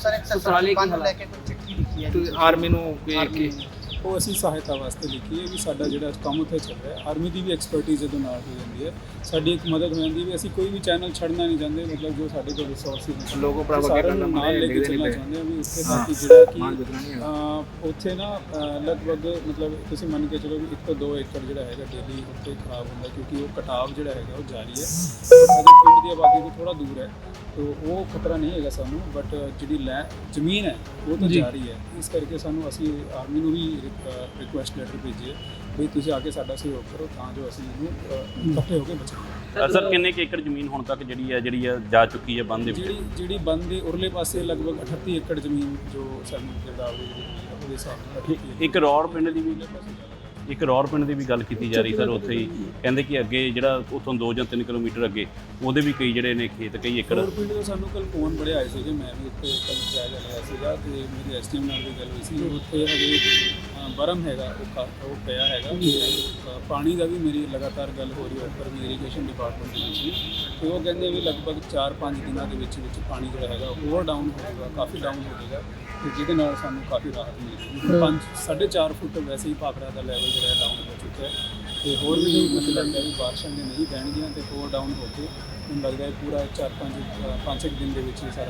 Sir ਇੱਕ ਸਸੁਰਾਲੀ ਕੀ ਲੈ ਕੇ ਕੋਈ ਚਿੱਠੀ ਲਿਖੀ ਹੈ। ਆਰਮੀ ਨੂੰ ਵੇਖ ਕੇ। ਉਹ ਅਸੀਂ ਸਹਾਇਤਾ ਵਾਸਤੇ ਲਿਖੀ ਹੈ ਵੀ ਸਾਡਾ ਜਿਹੜਾ ਕੰਮ ਉੱਥੇ ਚੱਲ ਰਿਹਾ ਆਰਮੀ ਦੀ ਵੀ ਐਕਸਪਰਟਿਜ਼ ਇਹਦੇ ਨਾਲ ਹੋ ਜਾਂਦੀ ਹੈ। ਸਾਡੀ ਇੱਕ ਮਦਦ ਹੋ ਜਾਂਦੀ ਵੀ ਅਸੀਂ ਕੋਈ ਵੀ ਚੈਨਲ ਛੱਡਣਾ ਨਹੀਂ ਚਾਹੁੰਦੇ ਮਤਲਬ ਜੋ ਸਾਡੇ ਕੋਲ ਰਿਸੋਰਸਿਸ ਸਾਰਿਆਂ ਪ੍ਰੋਪਗੇਂਡਾ ਨੂੰ ਦਾ ਨਾਲ ਲੈ ਕੇ ਚੱਲਣਾ ਨਹੀਂ ਚਾਹੁੰਦੇ ਹਾਂ ਵੀ ਉੱਥੇ। ਤੱਕ ਜਿਹੜਾ ਕਿ ਉੱਥੇ ਨਾ ਲਗਭਗ ਮਤਲਬ ਤੁਸੀਂ ਮੰਨ ਕੇ ਚਲੋ ਵੀ 1 ਤੋਂ 2 ਏਕੜ ਜਿਹੜਾ ਹੈਗਾ ਡੇਲੀ ਉੱਥੇ ਖਰਾਬ ਹੁੰਦਾ ਕਿਉਂਕਿ ਉਹ ਕਟਾਵ ਜਿਹੜਾ ਹੈਗਾ ਉਹ ਜਾਰੀ ਹੈ। ਅਜੇ ਪਿੰਡ ਦੀ ਆਬਾਦੀ ਤੋਂ ਥੋੜਾ ਦੂਰ ਹੈ। ਤੋ ਉਹ ਖਤਰਾ ਨਹੀਂ ਹੈਗਾ ਸਾਨੂੰ ਬਟ ਜਿਹੜੀ ਲੈ ਜ਼ਮੀਨ ਹੈ ਉਹ ਤਾਂ ਜੀ। ਜਾਰੀ ਹੈ। ਇਸ ਕਰਕੇ ਸਾਨੂੰ ਅਸੀਂ ਆਰਮੀ ਨੂੰ ਵੀ ਰਿਕੁਐਸਟ ਲੈਟਰ ਭੇਜੀਏ ਵੀ ਤੁਸੀਂ ਆ ਕੇ ਸਾਡਾ ਸਹਿਯੋਗ ਕਰੋ ਤਾਂ ਜੋ ਅਸੀਂ ਇਹਨੂੰ ਇਕੱਠੇ ਹੋ ਕੇ ਬਚਾਈਏ ਸਰ ਕਿੰਨੇ ਕੁ ਏਕੜ ਜ਼ਮੀਨ ਹੁਣ ਤੱਕ ਜਿਹੜੀ ਹੈ ਜਿਹੜੀ ਹੈ ਜਾ ਚੁੱਕੀ ਹੈ ਬੰਦ ਦੇ ਵਿੱਚ? ਜਿਹੜੀ ਜਿਹੜੀ ਬੰਦ ਦੇ ਉਰਲੇ ਪਾਸੇ ਲਗਭਗ 38 ਏਕੜ ਜ਼ਮੀਨ ਜੋ ਸਾਨੂੰ ਗਿਰਦਾਵਰੀ ਜਿਹੜੀ ਹੈ, ਉਹਦੇ ਹਿਸਾਬ ਨਾਲ 38 ਏਕੜ। ਇੱਕ ਰੌੜ ਪਿੰਡ ਦੀ ਵੀ। ਇੱਕ ਰੌੜ ਪਿੰਡ ਦੀ ਵੀ ਗੱਲ ਕੀਤੀ ਜਾ ਰਹੀ ਸਰ ਉੱਥੇ ਹੀ। ਕਹਿੰਦੇ ਕਿ ਅੱਗੇ ਜਿਹੜਾ ਉੱਥੋਂ 2 ਜਾਂ 3 ਕਿਲੋਮੀਟਰ ਅੱਗੇ ਉਹਦੇ ਵੀ ਕਈ ਜਿਹੜੇ ਨੇ ਖੇਤ ਕਈ ਏਕੜ। ਹੋਰ ਪਿੰਡ ਤੋਂ ਸਾਨੂੰ ਕੱਲ ਫੋਨ ਬੜੇ ਆਏ ਸੀਗੇ ਮੈਂ ਵੀ ਉੱਥੇ ਕੱਲ ਜਾਇਜ਼ਾ ਲਿਆ ਸੀਗਾ ਤੇ ਮੇਰੀ ਐਸਟੀਐਮ ਨਾਲ ਵੀ ਗੱਲ ਹੋਈ ਸੀ ਉੱਥੇ ਹਜੇ ਬਰਮ ਹੈਗਾ ਉਹ ਕਾ- ਉਹ ਪਿਆ ਹੈਗਾ। ਅ, ਪਾਣੀ ਦਾ ਵੀ ਮੇਰੀ ਲਗਾਤਾਰ ਗੱਲ ਹੋ ਰਹੀ ਹੈ ਉੱਪਰ ਵੀ ਇਰੀਗੇਸ਼ਨ ਡਿਪਾਰਟਮੈਂਟ ਦੇ ਵਿੱਚ ਵੀ। ਤੇ ਉਹ ਕਹਿੰਦੇ ਵੀ ਲਗਭਗ 4-5 ਦਿਨਾਂ ਦੇ ਵਿੱਚ ਵਿੱਚ ਪਾਣੀ ਜਿਹੜਾ ਹੈਗਾ ਹੋਰ ਡਾਊਨ ਹੋ ਜਾਏਗਾ ਕਾਫੀ ਡਾਊਨ ਹੋ ਜਾਏਗਾ ਤੇ ਜਿਹਦੇ ਨਾਲ ਸਾਨੂੰ ਕਾਫੀ ਰਾਹਤ ਮਿਲੇਗੀ। 5 4.5 ਫੁੱਟ ਵੈਸੇ ਹੀ ਭਾਖੜਾ ਦਾ ਲੈਵਲ ਜਿਹੜਾ ਡਾਊਨ ਹੋ ਚੁੱਕਾ ਹੈ। ਤੇ ਹੋਰ ਵੀ ਮੈਨੂੰ ਲੱਗਦਾ ਵੀ ਬਾਰਿਸ਼ਾਂ ਦੇ ਨਹੀਂ ਪੈਣਗੀਆਂ ਤੇ ਹੋਰ ਡਾਊਨ ਹੋ ਕੇ ਮੈਨੂੰ ਲੱਗਦਾ ਹੈ ਪੂਰਾ 4-5 5-6 ਦਿਨ ਦੇ ਵਿੱਚ ਹੀ ਸਾਰਾ